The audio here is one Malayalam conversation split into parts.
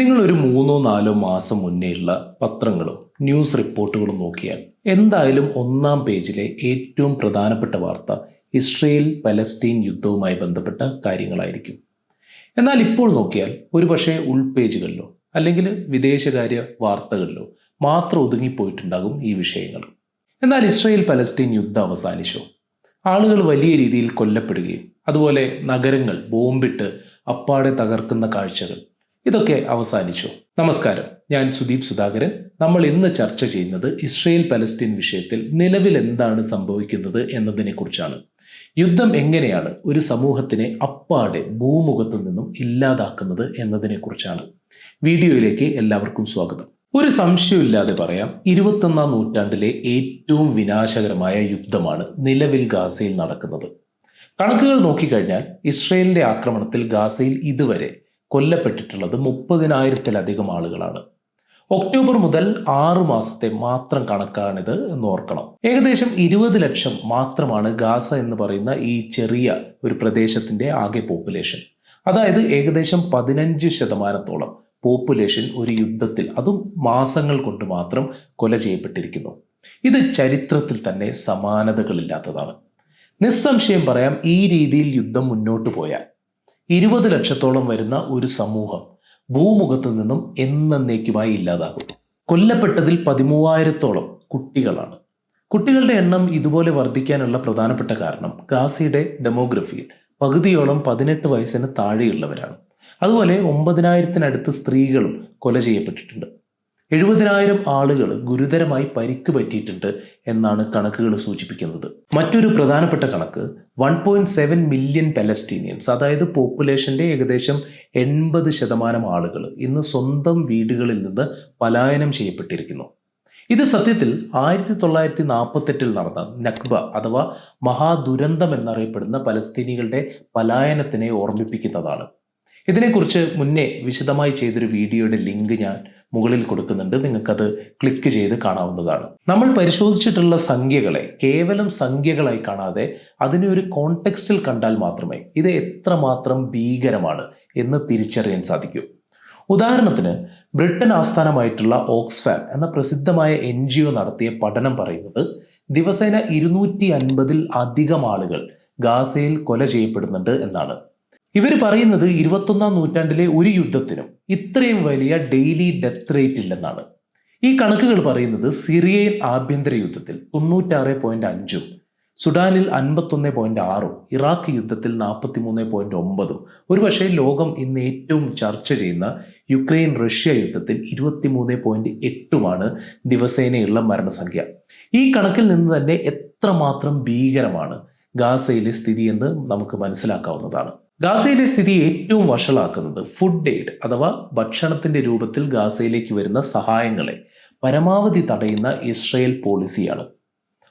നിങ്ങൾ ഒരു മൂന്നോ നാലോ മാസം മുന്നേയുള്ള പത്രങ്ങളും ന്യൂസ് റിപ്പോർട്ടുകളും നോക്കിയാൽ എന്തായാലും ഒന്നാം പേജിലെ ഏറ്റവും പ്രധാനപ്പെട്ട വാർത്ത ഇസ്രയേൽ പലസ്തീൻ യുദ്ധവുമായി ബന്ധപ്പെട്ട കാര്യങ്ങളായിരിക്കും. എന്നാൽ ഇപ്പോൾ നോക്കിയാൽ ഒരുപക്ഷെ ഉൾപേജുകളിലോ അല്ലെങ്കിൽ വിദേശകാര്യ വാർത്തകളിലോ മാത്രം ഒതുങ്ങിപ്പോയിട്ടുണ്ടാകും ഈ വിഷയങ്ങൾ. എന്നാൽ ഇസ്രയേൽ പലസ്തീൻ യുദ്ധം അവസാനിച്ചോ. ആളുകൾ വലിയ രീതിയിൽ കൊല്ലപ്പെടുകയും അതുപോലെ നഗരങ്ങൾ ബോംബിട്ട് അപ്പാടെ തകർക്കുന്ന കാഴ്ചകൾ ഇതൊക്കെ അവസാനിച്ചു. നമസ്കാരം. ഞാൻ സുദീപ് സുധാകരൻ. നമ്മൾ ഇന്ന് ചർച്ച ചെയ്യുന്നത് ഇസ്രയേൽ പലസ്തീൻ വിഷയത്തിൽ നിലവിൽ എന്താണ് സംഭവിക്കുന്നത് എന്നതിനെ കുറിച്ചാണ് യുദ്ധം എങ്ങനെയാണ് ഒരു സമൂഹത്തിനെ അപ്പാടെ ഭൂമുഖത്തു നിന്നും ഇല്ലാതാക്കുന്നത് എന്നതിനെ കുറിച്ചാണ് വീഡിയോയിലേക്ക് എല്ലാവർക്കും സ്വാഗതം. ഒരു സംശയമില്ലാതെ പറയാം ഇരുപത്തൊന്നാം നൂറ്റാണ്ടിലെ ഏറ്റവും വിനാശകരമായ യുദ്ധമാണ് നിലവിൽ ഗാസയിൽ നടക്കുന്നത്. കണക്കുകൾ നോക്കിക്കഴിഞ്ഞാൽ ഇസ്രയേലിന്റെ ആക്രമണത്തിൽ ഗാസയിൽ ഇതുവരെ കൊല്ലപ്പെട്ടിട്ടുള്ളത് മുപ്പതിനായിരത്തിലധികം ആളുകളാണ്. ഒക്ടോബർ മുതൽ ആറു മാസത്തെ മാത്രം കണക്കാണിത് എന്ന് ഓർക്കണം. ഏകദേശം ഇരുപത് ലക്ഷം മാത്രമാണ് ഗാസ എന്ന് പറയുന്ന ഈ ചെറിയ ഒരു പ്രദേശത്തിന്റെ ആകെ പോപ്പുലേഷൻ. അതായത് ഏകദേശം പതിനഞ്ച് ശതമാനത്തോളം പോപ്പുലേഷൻ ഒരു യുദ്ധത്തിൽ അതും മാസങ്ങൾ കൊണ്ട് മാത്രം കൊല ചെയ്യപ്പെട്ടിരിക്കുന്നു. ഇത് ചരിത്രത്തിൽ തന്നെ സമാനതകളില്ലാത്തതാണ്. നിസ്സംശയം പറയാം ഈ രീതിയിൽ യുദ്ധം മുന്നോട്ട് പോയാൽ ഇരുപത് ലക്ഷത്തോളം വരുന്ന ഒരു സമൂഹം ഭൂമുഖത്ത് നിന്നും എന്നേക്കുമായി ഇല്ലാതാകും കൊല്ലപ്പെട്ടതിൽ പതിമൂവായിരത്തോളം കുട്ടികളാണ്. കുട്ടികളുടെ എണ്ണം ഇതുപോലെ വർദ്ധിക്കാനുള്ള പ്രധാനപ്പെട്ട കാരണം ഗാസയുടെ ഡെമോഗ്രഫിയിൽ പകുതിയോളം പതിനെട്ട് വയസ്സിന് താഴെയുള്ളവരാണ്. അതുപോലെ ഒമ്പതിനായിരത്തിനടുത്ത് സ്ത്രീകളും കൊല ചെയ്യപ്പെട്ടിട്ടുണ്ട്. എഴുപതിനായിരം ആളുകൾ ഗുരുതരമായി പരിക്ക് പറ്റിയിട്ടുണ്ട് എന്നാണ് കണക്കുകൾ സൂചിപ്പിക്കുന്നത്. മറ്റൊരു പ്രധാനപ്പെട്ട കണക്ക് one point seven million Palestinians അതായത് പോപ്പുലേഷന്റെ ഏകദേശം എൺപത് ശതമാനം ആളുകൾ ഇന്ന് സ്വന്തം വീടുകളിൽ നിന്ന് പലായനം ചെയ്യപ്പെട്ടിരിക്കുന്നു. ഇത് സത്യത്തിൽ ആയിരത്തി തൊള്ളായിരത്തി നാൽപ്പത്തെട്ടിൽ നടന്ന നക്ബ അഥവാ മഹാദുരന്തം എന്നറിയപ്പെടുന്ന പലസ്തീനികളുടെ പലായനത്തിനെ ഓർമ്മിപ്പിക്കുന്നതാണ്. ഇതിനെക്കുറിച്ച് മുന്നേ വിശദമായി ചെയ്തൊരു വീഡിയോയുടെ ലിങ്ക് ഞാൻ മുകളിൽ കൊടുക്കുന്നുണ്ട്. നിങ്ങൾക്കത് ക്ലിക്ക് ചെയ്ത് കാണാവുന്നതാണ്. നമ്മൾ പരിശോധിച്ചിട്ടുള്ള സംഖ്യകളെ കേവലം സംഖ്യകളായി കാണാതെ അതിനെ ഒരു കോണ്ടെക്സ്റ്റിൽ കണ്ടാൽ മാത്രമേ ഇത് എത്രമാത്രം ഭീകരമാണ് എന്ന് തിരിച്ചറിയാൻ സാധിക്കൂ. ഉദാഹരണത്തിന് ബ്രിട്ടൻ ആസ്ഥാനമായിട്ടുള്ള ഓക്സ്ഫാം എന്ന പ്രസിദ്ധമായ എൻ ജി ഒ നടത്തിയ പഠനം പറയുന്നത് ദിവസേന ഇരുന്നൂറ്റി അൻപതിൽ അധികം ആളുകൾ ഗാസയിൽ കൊല ചെയ്യപ്പെടുന്നുണ്ട് എന്നാണ്. ഇവർ പറയുന്നത് ഇരുപത്തൊന്നാം നൂറ്റാണ്ടിലെ ഒരു യുദ്ധത്തിനും ഇത്രയും വലിയ ഡെയിലി ഡെത്ത് റേറ്റ് ഇല്ലെന്നാണ്. ഈ കണക്കുകൾ പറയുന്നത് സിറിയയിൽ ആഭ്യന്തര യുദ്ധത്തിൽ തൊണ്ണൂറ്റാറ് പോയിന്റ് അഞ്ചും സുഡാനിൽ അൻപത്തൊന്ന് പോയിന്റ് ആറും ഇറാഖ് യുദ്ധത്തിൽ നാൽപ്പത്തി മൂന്ന് പോയിന്റ് ഒമ്പതും. ഒരുപക്ഷെ ലോകം ഇന്ന് ഏറ്റവും ചർച്ച ചെയ്യുന്ന യുക്രൈൻ റഷ്യ യുദ്ധത്തിൽ ഇരുപത്തിമൂന്ന് പോയിന്റ് എട്ടുമാണ് ദിവസേനയുള്ള മരണസംഖ്യ. ഈ കണക്കിൽ നിന്ന് തന്നെ എത്രമാത്രം ഭീകരമാണ് ഗാസയിലെ സ്ഥിതി എന്ന് നമുക്ക് മനസ്സിലാക്കാവുന്നതാണ്. ഗാസയിലെ സ്ഥിതി ഏറ്റവും വഷളാക്കുന്നത് ഫുഡ് എയ്ഡ് അഥവാ ഭക്ഷണത്തിന്റെ രൂപത്തിൽ ഗാസയിലേക്ക് വരുന്ന സഹായങ്ങളെ പരമാവധി തടയുന്ന ഇസ്രയേൽ പോളിസിയാണ്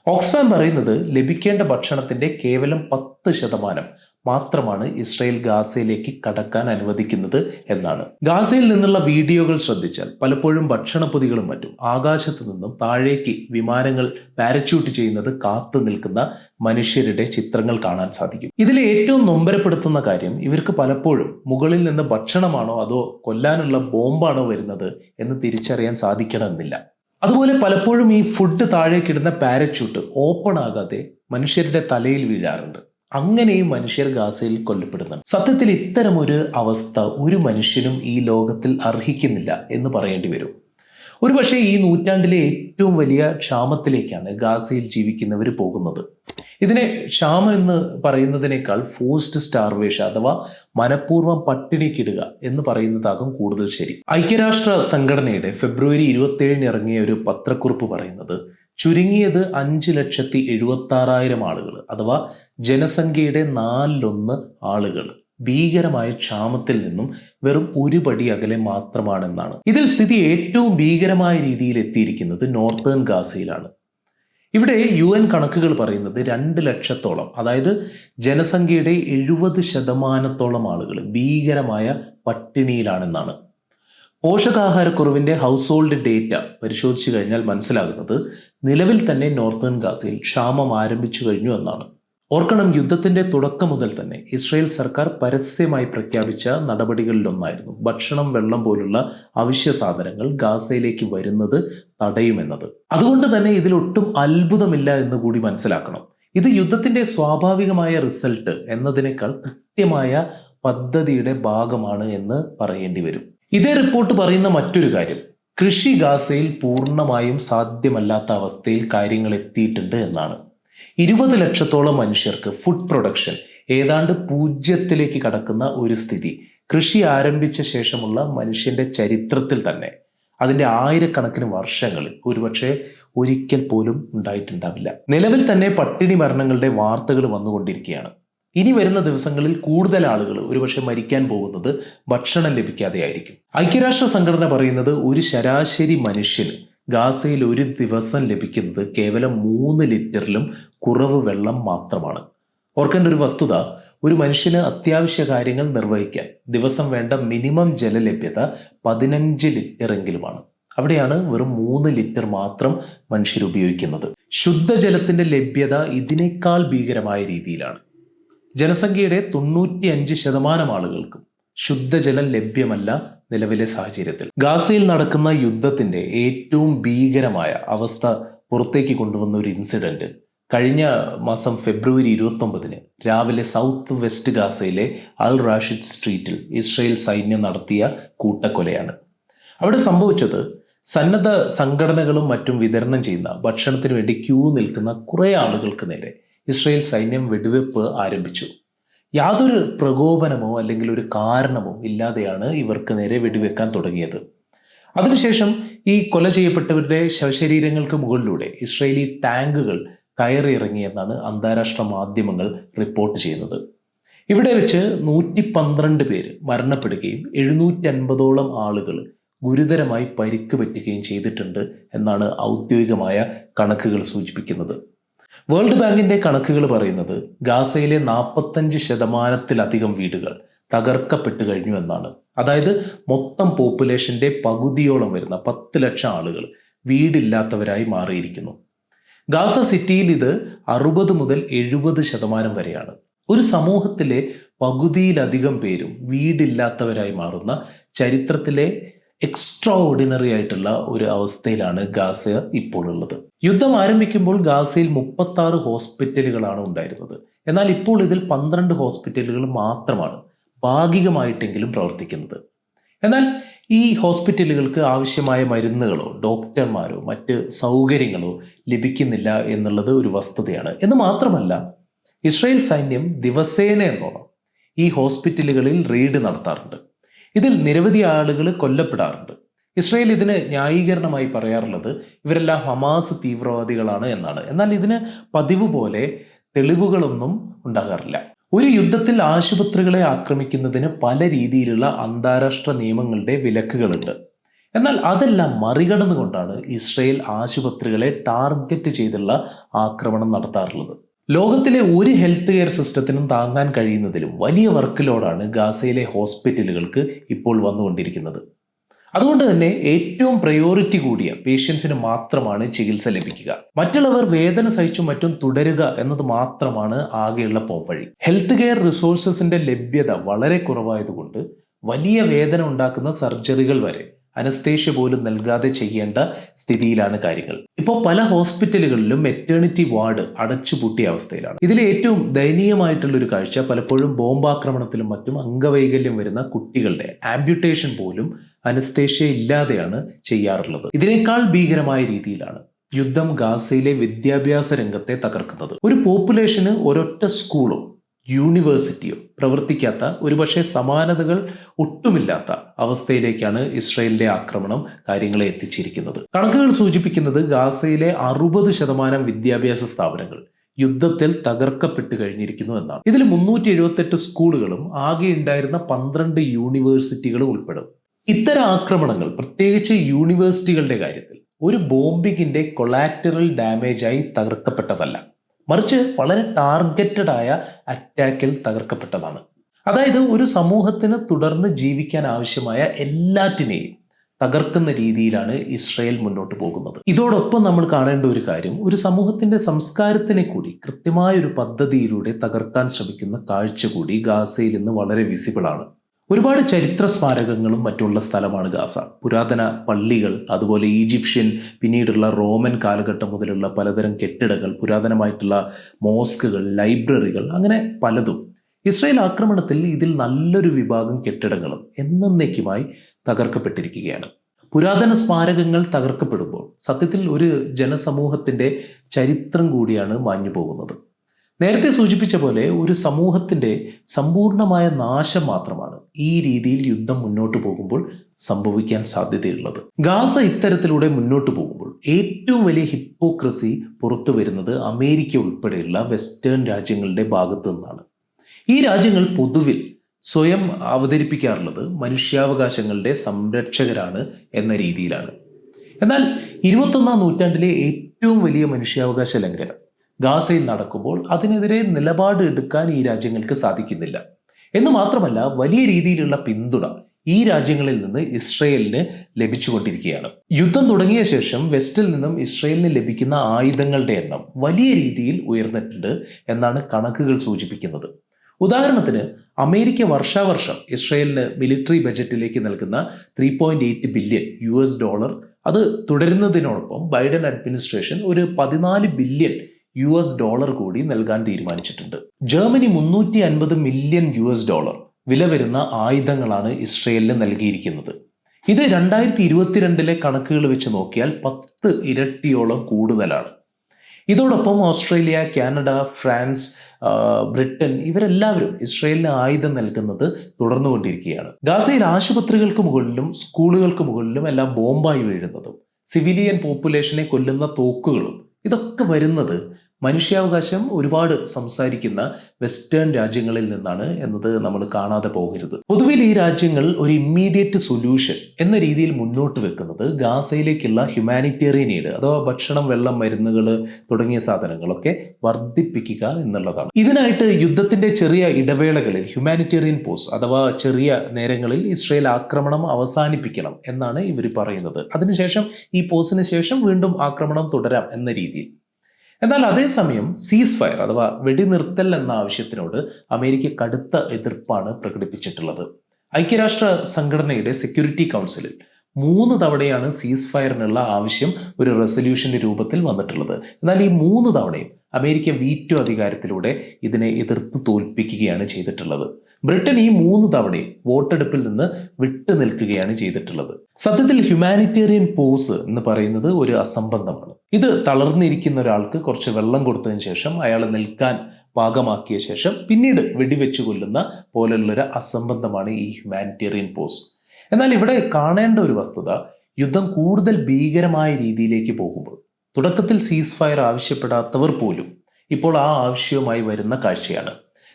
ഓക്സ്ഫാം പറയുന്നത് ലഭിക്കേണ്ട ഭക്ഷണത്തിന്റെ കേവലം പത്ത് ശതമാനം മാത്രമാണ് ഇസ്രയേൽ ഗാസയിലേക്ക് കടക്കാൻ അനുവദിക്കുന്നത് എന്നാണ്. ഗാസയിൽ നിന്നുള്ള വീഡിയോകൾ ശ്രദ്ധിച്ചാൽ പലപ്പോഴും ഭക്ഷണപ്പൊതികളും മറ്റും ആകാശത്തു നിന്നും താഴേക്ക് വിമാനങ്ങൾ പാരച്യൂട്ട് ചെയ്യുന്നത് കാത്തു നിൽക്കുന്ന മനുഷ്യരുടെ ചിത്രങ്ങൾ കാണാൻ സാധിക്കും. ഇതിൽ ഏറ്റവും നൊമ്പരപ്പെടുത്തുന്ന കാര്യം ഇവർക്ക് പലപ്പോഴും മുകളിൽ നിന്ന് ഭക്ഷണമാണോ അതോ കൊല്ലാനുള്ള ബോംബാണോ വരുന്നത് എന്ന് തിരിച്ചറിയാൻ സാധിക്കണമെന്നില്ല. അതുപോലെ പലപ്പോഴും ഈ ഫുഡ് താഴേക്കിടുന്ന പാരച്യൂട്ട് ഓപ്പൺ ആകാതെ മനുഷ്യരുടെ തലയിൽ വീഴാറുണ്ട്. അങ്ങനെയും മനുഷ്യർ ഗാസയിൽ കൊല്ലപ്പെടുന്നു. സത്യത്തിൽ ഇത്തരം ഒരു അവസ്ഥ ഒരു മനുഷ്യനും ഈ ലോകത്തിൽ അർഹിക്കുന്നില്ല എന്ന് പറയേണ്ടി വരും. ഒരുപക്ഷെ ഈ നൂറ്റാണ്ടിലെ ഏറ്റവും വലിയ ക്ഷാമത്തിലേക്കാണ് ഗാസയിൽ ജീവിക്കുന്നവർ പോകുന്നത്. ഇതിനെ ക്ഷാമം എന്ന് പറയുന്നതിനേക്കാൾ ഫോഴ്സ്ഡ് സ്റ്റാർവേഷൻ അഥവാ മനഃപൂർവം പട്ടിണിക്കിടുക എന്ന് പറയുന്നതാകും കൂടുതൽ ശരി. ഐക്യരാഷ്ട്ര സംഘടനയുടെ ഫെബ്രുവരി ഇരുപത്തിയേഴിന് ഇറങ്ങിയ ഒരു പത്രക്കുറിപ്പ് പറയുന്നത് ചുരുങ്ങിയത് അഞ്ച് ലക്ഷത്തി എഴുപത്തി ആറായിരം ആളുകൾ അഥവാ ജനസംഖ്യയുടെ നാലിലൊന്ന് ആളുകൾ ഭീകരമായ ക്ഷാമത്തിൽ നിന്നും വെറും ഒരു പടി അകലെ മാത്രമാണെന്നാണ്. ഇതിൽ സ്ഥിതി ഏറ്റവും ഭീകരമായ രീതിയിൽ എത്തിയിരിക്കുന്നത് നോർത്തേൺ ഗാസയിലാണ്. ഇവിടെ യു എൻ കണക്കുകൾ പറയുന്നത് രണ്ട് ലക്ഷത്തോളം അതായത് ജനസംഖ്യയുടെ എഴുപത് ശതമാനത്തോളം ആളുകൾ ഭീകരമായ പട്ടിണിയിലാണെന്നാണ്. പോഷകാഹാരക്കുറവിന്റെ ഹൗസ് ഹോൾഡ് ഡേറ്റ പരിശോധിച്ചു കഴിഞ്ഞാൽ മനസ്സിലാകുന്നത് നിലവിൽ തന്നെ നോർത്തേൺ ഗാസയിൽ ക്ഷാമം ആരംഭിച്ചു കഴിഞ്ഞു എന്നാണ്. ഓർക്കണം യുദ്ധത്തിന്റെ തുടക്കം മുതൽ തന്നെ ഇസ്രായേൽ സർക്കാർ പരസ്യമായി പ്രഖ്യാപിച്ച നടപടികളിലൊന്നായിരുന്നു ഭക്ഷണം വെള്ളം പോലുള്ള അവശ്യ സാധനങ്ങൾ ഗാസയിലേക്ക് വരുന്നത് തടയുമെന്നത്. അതുകൊണ്ട് തന്നെ ഇതിലൊട്ടും അത്ഭുതമില്ല എന്ന് കൂടി മനസ്സിലാക്കണം. ഇത് യുദ്ധത്തിന്റെ സ്വാഭാവികമായ റിസൾട്ട് എന്നതിനേക്കാൾ കൃത്യമായ പദ്ധതിയുടെ ഭാഗമാണ് എന്ന് പറയേണ്ടി വരും. ഇതേ റിപ്പോർട്ട് പറയുന്ന മറ്റൊരു കാര്യം. കൃഷി ഗാസയിൽ പൂർണമായും സാധ്യമല്ലാത്ത അവസ്ഥയിൽ കാര്യങ്ങൾ എത്തിയിട്ടുണ്ട് എന്നാണ്. ഇരുപത് ലക്ഷത്തോളം മനുഷ്യർക്ക് ഫുഡ് പ്രൊഡക്ഷൻ ഏതാണ്ട് പൂജ്യത്തിലേക്ക് കടക്കുന്ന ഒരു സ്ഥിതി. കൃഷി ആരംഭിച്ച ശേഷമുള്ള മനുഷ്യന്റെ ചരിത്രത്തിൽ തന്നെ അതിന്റെ ആയിരക്കണക്കിന് വർഷങ്ങളിൽ ഒരുപക്ഷെ ഒരിക്കൽ പോലും ഉണ്ടായിട്ടുണ്ടാവില്ല. നിലവിൽ തന്നെ പട്ടിണി മരണങ്ങളുടെ വാർത്തകൾ വന്നുകൊണ്ടിരിക്കുകയാണ്. ഇനി വരുന്ന ദിവസങ്ങളിൽ കൂടുതൽ ആളുകൾ ഒരുപക്ഷെ മരിക്കാൻ പോകുന്നത് ഭക്ഷണം ലഭിക്കാതെ ആയിരിക്കും ഐക്യരാഷ്ട്ര സംഘടന പറയുന്നത് ഒരു ശരാശരി മനുഷ്യന് ഗാസയിൽ ഒരു ദിവസം ലഭിക്കുന്നത് കേവലം മൂന്ന് ലിറ്ററിലും കുറവ് വെള്ളം മാത്രമാണ്. ഓർക്കേണ്ട ഒരു വസ്തുത ഒരു മനുഷ്യന് അത്യാവശ്യ കാര്യങ്ങൾ നിർവഹിക്കാൻ ദിവസം വേണ്ട മിനിമം ജലലഭ്യത പതിനഞ്ച് ലിറ്ററെങ്കിലുമാണ്. അവിടെയാണ് വെറും മൂന്ന് ലിറ്റർ മാത്രം മനുഷ്യർ ഉപയോഗിക്കുന്നത്. ശുദ്ധജലത്തിന്റെ ലഭ്യത ഇതിനേക്കാൾ ഭീകരമായ രീതിയിലാണ്. ജനസംഖ്യയുടെ തൊണ്ണൂറ്റി അഞ്ച് ശതമാനം ആളുകൾക്കും ശുദ്ധജലം ലഭ്യമല്ല നിലവിലെ സാഹചര്യത്തിൽ. ഗാസയിൽ നടക്കുന്ന യുദ്ധത്തിന്റെ ഏറ്റവും ഭീകരമായ അവസ്ഥ പുറത്തേക്ക് കൊണ്ടുവന്ന ഒരു ഇൻസിഡന്റ് കഴിഞ്ഞ മാസം ഫെബ്രുവരി ഇരുപത്തി ഒമ്പതിന് രാവിലെ സൗത്ത് വെസ്റ്റ് ഗാസയിലെ അൽ റാഷിദ് സ്ട്രീറ്റിൽ ഇസ്രയേൽ സൈന്യം നടത്തിയ കൂട്ടക്കൊലയാണ്. അവിടെ സംഭവിച്ചത് സന്നദ്ധ സംഘടനകളും മറ്റും വിതരണം ചെയ്യുന്ന ഭക്ഷണത്തിന് വേണ്ടി ക്യൂ നിൽക്കുന്ന കുറേ ആളുകൾക്ക് നേരെ ഇസ്രയേൽ സൈന്യം വെടിവെപ്പ് ആരംഭിച്ചു. യാതൊരു പ്രകോപനമോ അല്ലെങ്കിൽ ഒരു കാരണമോ ഇല്ലാതെയാണ് ഇവർക്ക് നേരെ വെടിവെക്കാൻ തുടങ്ങിയത്. അതിനുശേഷം ഈ കൊല ചെയ്യപ്പെട്ടവരുടെ ശവശരീരങ്ങൾക്ക് മുകളിലൂടെ ഇസ്രയേലി ടാങ്കുകൾ കയറിയിറങ്ങിയെന്നാണ് അന്താരാഷ്ട്ര മാധ്യമങ്ങൾ റിപ്പോർട്ട് ചെയ്യുന്നത്. ഇവിടെ വെച്ച് നൂറ്റി പന്ത്രണ്ട് പേര് മരണപ്പെടുകയും എഴുന്നൂറ്റി അൻപതോളം ആളുകൾ ഗുരുതരമായി പരിക്ക് പറ്റുകയും ചെയ്തിട്ടുണ്ട് എന്നാണ് ഔദ്യോഗികമായ കണക്കുകൾ സൂചിപ്പിക്കുന്നത്. വേൾഡ് ബാങ്കിന്റെ കണക്കുകൾ പറയുന്നത് ഗാസയിലെ നാൽപ്പത്തഞ്ച് ശതമാനത്തിലധികം വീടുകൾ തകർക്കപ്പെട്ടു കഴിഞ്ഞു എന്നാണ്. അതായത് മൊത്തം പോപ്പുലേഷന്റെ പകുതിയോളം വരുന്ന പത്ത് ലക്ഷം ആളുകൾ വീടില്ലാത്തവരായി മാറിയിരിക്കുന്നു. ഗാസ സിറ്റിയിൽ ഇത് അറുപത് മുതൽ എഴുപത് ശതമാനം വരെയാണ്. ഒരു സമൂഹത്തിലെ പകുതിയിലധികം പേരും വീടില്ലാത്തവരായി മാറുന്ന ചരിത്രത്തിലെ എക്സ്ട്രാ ഓർഡിനറി ആയിട്ടുള്ള ഒരു അവസ്ഥയിലാണ് ഗാസ ഇപ്പോൾ ഉള്ളത്. യുദ്ധം ആരംഭിക്കുമ്പോൾ ഗാസയിൽ മുപ്പത്തി ആറ് ഹോസ്പിറ്റലുകളാണ് ഉണ്ടായിരുന്നത്. എന്നാൽ ഇപ്പോൾ ഇതിൽ പന്ത്രണ്ട് ഹോസ്പിറ്റലുകൾ മാത്രമാണ് ഭാഗികമായിട്ടെങ്കിലും പ്രവർത്തിക്കുന്നത്. എന്നാൽ ഈ ഹോസ്പിറ്റലുകൾക്ക് ആവശ്യമായ മരുന്നുകളോ ഡോക്ടർമാരോ മറ്റ് സൗകര്യങ്ങളോ ലഭിക്കുന്നില്ല എന്നുള്ളത് ഒരു വസ്തുതയാണ്. എന്ന് മാത്രമല്ല ഇസ്രായേൽ സൈന്യം ദിവസേന എന്നോണം ഈ ഹോസ്പിറ്റലുകളിൽ റെയ്ഡ് നടത്താറുണ്ട്. ഇതിൽ നിരവധി ആളുകൾ കൊല്ലപ്പെടാറുണ്ട്. ഇസ്രയേൽ ഇതിന് ന്യായീകരണമായി പറയാറുള്ളത് ഇവരെല്ലാം ഹമാസ് തീവ്രവാദികളാണ് എന്നാണ്. എന്നാൽ ഇതിന് പതിവ് പോലെ തെളിവുകളൊന്നും ഉണ്ടാകാറില്ല. ഒരു യുദ്ധത്തിൽ ആശുപത്രികളെ ആക്രമിക്കുന്നതിന് പല രീതിയിലുള്ള അന്താരാഷ്ട്ര നിയമങ്ങളുടെ വിലക്കുകളുണ്ട്. എന്നാൽ അതെല്ലാം മറികടന്നുകൊണ്ടാണ് ഇസ്രയേൽ ആശുപത്രികളെ ടാർഗറ്റ് ചെയ്തുള്ള ആക്രമണം നടത്താറുള്ളത്. ലോകത്തിലെ ഒരു ഹെൽത്ത് കെയർ സിസ്റ്റത്തിനും താങ്ങാൻ കഴിയുന്നതിലും വലിയ വർക്ക് ലോഡാണ് ഗാസയിലെ ഹോസ്പിറ്റലുകൾക്ക് ഇപ്പോൾ വന്നുകൊണ്ടിരിക്കുന്നത്. അതുകൊണ്ട് തന്നെ ഏറ്റവും പ്രയോറിറ്റി കൂടിയ പേഷ്യൻസിന് മാത്രമാണ് ചികിത്സ ലഭിക്കുക. മറ്റുള്ളവർ വേദന സഹിച്ചും മറ്റും തുടരുക എന്നത് മാത്രമാണ് ആകെയുള്ള പോംവഴി ഹെൽത്ത് കെയർ റിസോഴ്സസിന്റെ ലഭ്യത വളരെ കുറവായതുകൊണ്ട് വലിയ വേദന ഉണ്ടാക്കുന്ന സർജറികൾ വരെ അനസ്തേഷ്യ പോലും നൽകാതെ ചെയ്യേണ്ട സ്ഥിതിയിലാണ് കാര്യങ്ങൾ. ഇപ്പോൾ പല ഹോസ്പിറ്റലുകളിലും മെറ്റേണിറ്റി വാർഡ് അടച്ചുപൂട്ടിയ അവസ്ഥയിലാണ്. ഇതിൽ ഏറ്റവും ദയനീയമായിട്ടുള്ള ഒരു കാഴ്ച പലപ്പോഴും ബോംബാക്രമണത്തിലും മറ്റും അംഗവൈകല്യം വരുന്ന കുട്ടികളുടെ ആംബ്യൂട്ടേഷൻ പോലും അനസ്തേഷ്യ ഇല്ലാതെയാണ് ചെയ്യാറുള്ളത്. ഇതിനേക്കാൾ ഭീകരമായ രീതിയിലാണ് യുദ്ധം ഗാസയിലെ വിദ്യാഭ്യാസ രംഗത്തെ തകർക്കുന്നത്. ഒരു പോപ്പുലേഷന് ഒരൊറ്റ സ്കൂളോ യൂണിവേഴ്സിറ്റിയോ പ്രവർത്തിക്കാത്ത ഒരുപക്ഷെ സമാനതകൾ ഒട്ടുമില്ലാത്ത അവസ്ഥയിലേക്കാണ് ഇസ്രയേലിന്റെ ആക്രമണം കാര്യങ്ങളെ എത്തിച്ചിരിക്കുന്നത്. കണക്കുകൾ സൂചിപ്പിക്കുന്നത് ഗാസയിലെ അറുപത് ശതമാനം വിദ്യാഭ്യാസ സ്ഥാപനങ്ങൾ യുദ്ധത്തിൽ തകർക്കപ്പെട്ട് കഴിഞ്ഞിരിക്കുന്നു എന്നാണ്. ഇതിൽ മുന്നൂറ്റി എഴുപത്തെട്ട് സ്കൂളുകളും ആകെ ഉണ്ടായിരുന്ന പന്ത്രണ്ട് യൂണിവേഴ്സിറ്റികളും ഉൾപ്പെടും. ഇത്തരം ആക്രമണങ്ങൾ പ്രത്യേകിച്ച് യൂണിവേഴ്സിറ്റികളുടെ കാര്യത്തിൽ ഒരു ബോംബിങ്ങിന്റെ കൊളാക്ടറൽ ഡാമേജായി തകർക്കപ്പെട്ടതല്ല. മറിച്ച് വളരെ ടാർഗറ്റഡ് ആയ അറ്റാക്കിൽ തകർക്കപ്പെട്ടതാണ്. അതായത് ഒരു സമൂഹത്തിന് തുടർന്ന് ജീവിക്കാൻ ആവശ്യമായ എല്ലാറ്റിനെയും തകർക്കുന്ന രീതിയിലാണ് ഇസ്രയേൽ മുന്നോട്ട് പോകുന്നത്. ഇതോടൊപ്പം നമ്മൾ കാണേണ്ട ഒരു കാര്യം ഒരു സമൂഹത്തിന്റെ സംസ്കാരത്തിനെ കൂടി കൃത്യമായ ഒരു പദ്ധതിയിലൂടെ തകർക്കാൻ ശ്രമിക്കുന്ന കാഴ്ച കൂടി ഗാസയിൽ നിന്ന് വളരെ വിസിബിളാണ് ഒരുപാട് ചരിത്ര സ്മാരകങ്ങളും മറ്റുള്ള സ്ഥലമാണ് ഗാസ. പുരാതന പള്ളികൾ അതുപോലെ ഈജിപ്ഷ്യൻ പിന്നീടുള്ള റോമൻ കാലഘട്ടം മുതലുള്ള പലതരം കെട്ടിടങ്ങൾ പുരാതനമായിട്ടുള്ള മോസ്കുകൾ ലൈബ്രറികൾ അങ്ങനെ പലതും. ഇസ്രയേൽ ആക്രമണത്തിൽ ഇതിൽ നല്ലൊരു വിഭാഗം കെട്ടിടങ്ങളും എന്നേക്കുമായി തകർക്കപ്പെട്ടിരിക്കുകയാണ്. പുരാതന സ്മാരകങ്ങൾ തകർക്കപ്പെടുമ്പോൾ സത്യത്തിൽ ഒരു ജനസമൂഹത്തിന്റെ ചരിത്രം കൂടിയാണ് മാഞ്ഞു പോകുന്നത് നേരത്തെ സൂചിപ്പിച്ച പോലെ ഒരു സമൂഹത്തിന്റെ സമ്പൂർണമായ നാശം മാത്രമാണ് ഈ രീതിയിൽ യുദ്ധം മുന്നോട്ട് പോകുമ്പോൾ സംഭവിക്കാൻ സാധ്യതയുള്ളത്. ഗാസ ഇത്തരത്തിലൂടെ മുന്നോട്ട് പോകുമ്പോൾ ഏറ്റവും വലിയ ഹിപ്പോക്രസി പുറത്തു വരുന്നത് അമേരിക്ക ഉൾപ്പെടെയുള്ള വെസ്റ്റേൺ രാജ്യങ്ങളുടെ ഭാഗത്തു നിന്നാണ്. ഈ രാജ്യങ്ങൾ പൊതുവിൽ സ്വയം അവതരിപ്പിക്കാറുള്ളത് മനുഷ്യാവകാശങ്ങളുടെ സംരക്ഷകരാണ് എന്ന രീതിയിലാണ്. എന്നാൽ ഇരുപത്തൊന്നാം നൂറ്റാണ്ടിലെ ഏറ്റവും വലിയ മനുഷ്യാവകാശ ലംഘനം ഗാസയിൽ നടക്കുമ്പോൾ അതിനെതിരെ നിലപാട് എടുക്കാൻ ഈ രാജ്യങ്ങൾക്ക് സാധിക്കുന്നില്ല. എന്ന് മാത്രമല്ല വലിയ രീതിയിലുള്ള പിന്തുണ ഈ രാജ്യങ്ങളിൽ നിന്ന് ഇസ്രയേലിന് ലഭിച്ചുകൊണ്ടിരിക്കുകയാണ്. യുദ്ധം തുടങ്ങിയ ശേഷം വെസ്റ്റിൽ നിന്നും ഇസ്രയേലിന് ലഭിക്കുന്ന ആയുധങ്ങളുടെ എണ്ണം വലിയ രീതിയിൽ ഉയർന്നിട്ടുണ്ട് എന്നാണ് കണക്കുകൾ സൂചിപ്പിക്കുന്നത്. ഉദാഹരണത്തിന് അമേരിക്ക വർഷാവർഷം ഇസ്രയേലിന് മിലിറ്ററി ബജറ്റിലേക്ക് നൽകുന്ന three point eight billion U S dollar അത് തുടരുന്നതിനോടൊപ്പം ബൈഡൻ അഡ്മിനിസ്ട്രേഷൻ ഒരു പതിനാല് ബില്യൺ യു എസ് ഡോളർ കൂടി നൽകാൻ തീരുമാനിച്ചിട്ടുണ്ട്. ജർമ്മനി മുന്നൂറ്റി അൻപത് മില്യൺ യു എസ് ഡോളർ വില വരുന്ന ആയുധങ്ങളാണ് ഇസ്രയേലിന് നൽകിയിരിക്കുന്നത്. ഇത് രണ്ടായിരത്തി ഇരുപത്തിരണ്ടിലെ കണക്കുകൾ വെച്ച് നോക്കിയാൽ പത്ത് ഇരട്ടിയോളം കൂടുതലാണ്. ഇതോടൊപ്പം ഓസ്ട്രേലിയ കാനഡ ഫ്രാൻസ് ബ്രിട്ടൻ ഇവരെല്ലാവരും ഇസ്രയേലിന് ആയുധം നൽകുന്നത് തുടർന്നുകൊണ്ടിരിക്കുകയാണ്. ഗാസയിൽ ആശുപത്രികൾക്ക് മുകളിലും സ്കൂളുകൾക്ക് മുകളിലും എല്ലാം ബോംബായി വീഴുന്നതും സിവിലിയൻ പോപ്പുലേഷനെ കൊല്ലുന്ന തോക്കുകളും ഇതൊക്കെ വരുന്നത് മനുഷ്യാവകാശം ഒരുപാട് സംസാരിക്കുന്ന വെസ്റ്റേൺ രാജ്യങ്ങളിൽ നിന്നാണ് എന്നത് നമ്മൾ കാണാതെ പോകരുത്. പൊതുവിൽ ഈ രാജ്യങ്ങൾ ഒരു ഇമ്മീഡിയറ്റ് സൊല്യൂഷൻ എന്ന രീതിയിൽ മുന്നോട്ട് വെക്കുന്നത് ഗാസയിലേക്കുള്ള ഹ്യൂമാനിറ്റേറിയൻ എയ്ഡ് അഥവാ ഭക്ഷണം വെള്ളം മരുന്നുകൾ തുടങ്ങിയ സാധനങ്ങളൊക്കെ വർദ്ധിപ്പിക്കുക എന്നുള്ളതാണ്. ഇതിനായിട്ട് യുദ്ധത്തിന്റെ ചെറിയ ഇടവേളകളിൽ ഹ്യൂമാനിറ്റേറിയൻ പോസ് അഥവാ ചെറിയ നേരങ്ങളിൽ ഇസ്രയേൽ ആക്രമണം അവസാനിപ്പിക്കണം എന്നാണ് ഇവർ പറയുന്നത്. അതിനുശേഷം ഈ പോസിന് ശേഷം വീണ്ടും ആക്രമണം തുടരാം എന്ന രീതിയിൽ. എന്നാൽ അതേസമയം സീസ് ഫയർ അഥവാ വെടിനിർത്തൽ എന്ന ആവശ്യത്തിനോട് അമേരിക്ക കടുത്ത എതിർപ്പാണ് പ്രകടിപ്പിച്ചിട്ടുള്ളത്. ഐക്യരാഷ്ട്ര സംഘടനയുടെ സെക്യൂരിറ്റി കൗൺസിലിൽ മൂന്ന് തവണയാണ് സീസ് ഫയറിനുള്ള ആവശ്യം ഒരു റെസൊല്യൂഷന്റെ രൂപത്തിൽ വന്നിട്ടുള്ളത്. എന്നാൽ ഈ മൂന്ന് തവണയും അമേരിക്ക വീറ്റോ അധികാരത്തിലൂടെ ഇതിനെ എതിർത്ത് തോൽപ്പിക്കുകയാണ് ചെയ്തിട്ടുള്ളത്. ബ്രിട്ടൻ ഈ മൂന്ന് തവണയും വോട്ടെടുപ്പിൽ നിന്ന് വിട്ടു നിൽക്കുകയാണ് ചെയ്തിട്ടുള്ളത്. സത്യത്തിൽ ഹ്യൂമാനിറ്റേറിയൻ പോസ് എന്ന് പറയുന്നത് ഒരു അസംബന്ധമാണ്. ഇത് തളർന്നിരിക്കുന്ന ഒരാൾക്ക് കുറച്ച് വെള്ളം കൊടുത്തതിന് ശേഷം അയാൾ നിൽക്കാൻ പാകമാക്കിയ ശേഷം പിന്നീട് വെടിവെച്ചു കൊല്ലുന്ന പോലുള്ളൊരു അസംബന്ധമാണ് ഈ ഹ്യൂമാനിറ്റേറിയൻ പോസ്. എന്നാൽ ഇവിടെ കാണേണ്ട ഒരു വസ്തുത യുദ്ധം കൂടുതൽ ഭീകരമായ രീതിയിലേക്ക് പോകുമ്പോൾ തുടക്കത്തിൽ സീസ് ഫയർ ആവശ്യപ്പെടാത്തവർ പോലും ഇപ്പോൾ ആ ആവശ്യവുമായി വരുന്ന കാഴ്ചയാണ്.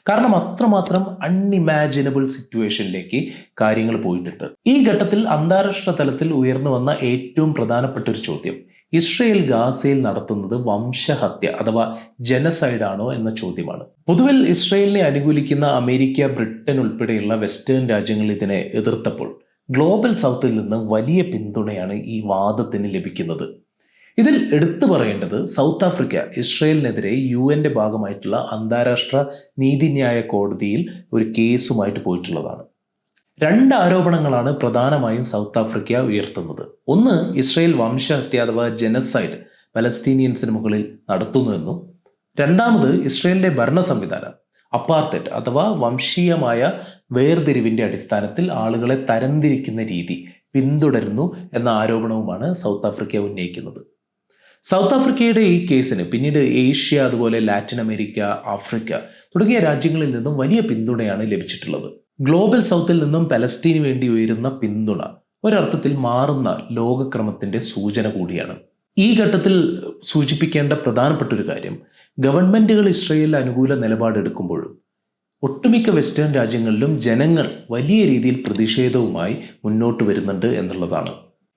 കാരണം അത്രമാത്രം അൺഇമാജിനബിൾ സിറ്റുവേഷനിലേക്ക് കാര്യങ്ങൾ പോയിട്ടുണ്ട്. ഈ ഘട്ടത്തിൽ അന്താരാഷ്ട്ര തലത്തിൽ ഉയർന്നു വന്ന ഏറ്റവും പ്രധാനപ്പെട്ട ഒരു ചോദ്യം. ഇസ്രയേൽ ഗാസയിൽ നടത്തുന്നത് വംശഹത്യ അഥവാ ജനസൈഡ് ആണോ എന്ന ചോദ്യമാണ്. പൊതുവിൽ ഇസ്രയേലിനെ അനുകൂലിക്കുന്ന അമേരിക്ക ബ്രിട്ടൻ ഉൾപ്പെടെയുള്ള വെസ്റ്റേൺ രാജ്യങ്ങൾ ഇതിനെ എതിർത്തപ്പോൾ ഗ്ലോബൽ സൗത്തിൽ നിന്ന് വലിയ പിന്തുണയാണ് ഈ വാദത്തിന് ലഭിക്കുന്നത്. ഇതിൽ എടുത്തു പറയേണ്ടത് സൗത്ത് ആഫ്രിക്ക ഇസ്രയേലിനെതിരെ യു എന്റെ ഭാഗമായിട്ടുള്ള അന്താരാഷ്ട്ര നീതിന്യായ കോടതിയിൽ ഒരു കേസുമായിട്ട് പോയിട്ടുള്ളതാണ്. രണ്ട് ആരോപണങ്ങളാണ് പ്രധാനമായും സൗത്ത് ആഫ്രിക്ക ഉയർത്തുന്നത്. ഒന്ന് ഇസ്രയേൽ വംശഹത്യ അഥവാ ജനസൈഡ് പലസ്തീനിയൻസിന് മുകളിൽ നടത്തുന്നുവെന്നും രണ്ടാമത് ഇസ്രയേലിന്റെ ഭരണ സംവിധാനം അപ്പാർത്തറ്റ് അഥവാ വംശീയമായ വേർതിരിവിന്റെ അടിസ്ഥാനത്തിൽ ആളുകളെ തരംതിരിക്കുന്ന രീതി പിന്തുടരുന്നു എന്ന ആരോപണവുമാണ് സൗത്ത് ആഫ്രിക്ക ഉന്നയിക്കുന്നത്. സൗത്ത് ആഫ്രിക്കയുടെ ഈ കേസിന് പിന്നീട് ഏഷ്യ അതുപോലെ ലാറ്റിൻ അമേരിക്ക ആഫ്രിക്ക തുടങ്ങിയ രാജ്യങ്ങളിൽ നിന്നും വലിയ പിന്തുണയാണ് ലഭിച്ചിട്ടുള്ളത്. ഗ്ലോബൽ സൗത്തിൽ നിന്നും പലസ്തീന് വേണ്ടി ഉയരുന്ന പിന്തുണ ഒരർത്ഥത്തിൽ മാറുന്ന ലോകക്രമത്തിന്റെ സൂചന കൂടിയാണ്. ഈ ഘട്ടത്തിൽ സൂചിപ്പിക്കേണ്ട പ്രധാനപ്പെട്ട ഒരു കാര്യം ഗവൺമെന്റുകൾ ഇസ്രയേൽ അനുകൂല നിലപാടെടുക്കുമ്പോഴും ഒട്ടുമിക്ക വെസ്റ്റേൺ രാജ്യങ്ങളിലും ജനങ്ങൾ വലിയ രീതിയിൽ പ്രതിഷേധവുമായി മുന്നോട്ട് വരുന്നുണ്ട് എന്നുള്ളതാണ്.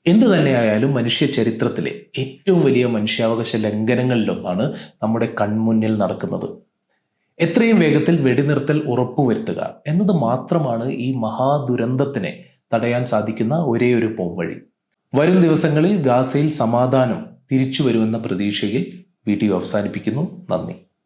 എന്തു തന്നെയായാലും മനുഷ്യ ചരിത്രത്തിലെ ഏറ്റവും വലിയ മനുഷ്യാവകാശ ലംഘനങ്ങളിലൊന്നാണ് നമ്മുടെ കൺമുന്നിൽ നടക്കുന്നത്. എത്രയും വേഗത്തിൽ വെടിനിർത്തൽ ഉറപ്പുവരുത്തുക എന്നത് മാത്രമാണ് ഈ മഹാദുരന്തത്തിനെ തടയാൻ സാധിക്കുന്ന ഒരേ ഒരു പോംവഴി വരും ദിവസങ്ങളിൽ ഗാസയിൽ സമാധാനം തിരിച്ചു വരുമെന്ന പ്രതീക്ഷയിൽ വീഡിയോ അവസാനിപ്പിക്കുന്നു. നന്ദി.